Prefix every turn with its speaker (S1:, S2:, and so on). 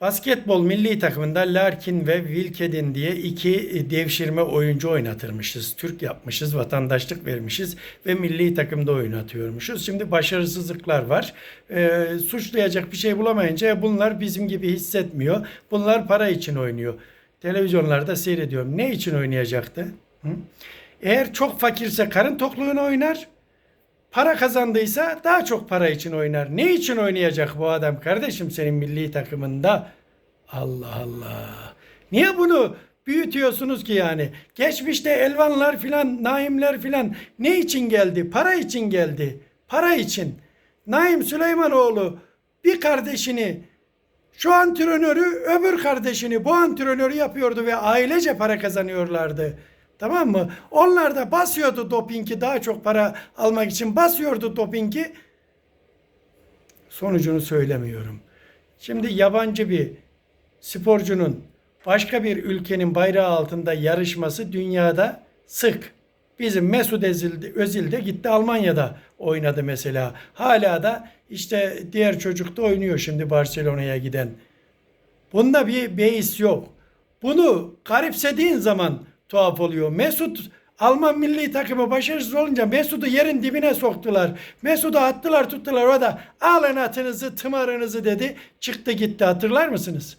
S1: Basketbol milli takımında Larkin ve Wilkedin diye iki devşirme oyuncu oynatırmışız. Türk yapmışız, vatandaşlık vermişiz ve milli takımda oynatıyormuşuz. Şimdi başarısızlıklar var. Ee, suçlayacak bir şey bulamayınca bunlar bizim gibi hissetmiyor. Bunlar para için oynuyor. Televizyonlarda seyrediyorum. Ne için oynayacaktı? Hı? Eğer çok fakirse karın tokluğuna oynar. Para kazandıysa daha çok para için oynar. Ne için oynayacak bu adam kardeşim senin milli takımında? Allah Allah. Niye bunu büyütüyorsunuz ki yani? Geçmişte Elvanlar filan, Naimler filan ne için geldi? Para için geldi. Para için. Naim Süleymanoğlu bir kardeşini şu antrenörü öbür kardeşini bu antrenörü yapıyordu ve ailece para kazanıyorlardı. Tamam mı? Onlar da basıyordu dopingi daha çok para almak için basıyordu dopingi. Sonucunu söylemiyorum. Şimdi yabancı bir sporcunun başka bir ülkenin bayrağı altında yarışması dünyada sık. Bizim Mesut Özil, de gitti Almanya'da oynadı mesela. Hala da işte diğer çocuk da oynuyor şimdi Barcelona'ya giden. Bunda bir beis yok. Bunu garipsediğin zaman tuhaf oluyor. Mesut Alman milli takımı başarısız olunca Mesut'u yerin dibine soktular. Mesut'u attılar tuttular o da alın atınızı tımarınızı dedi. Çıktı gitti hatırlar mısınız?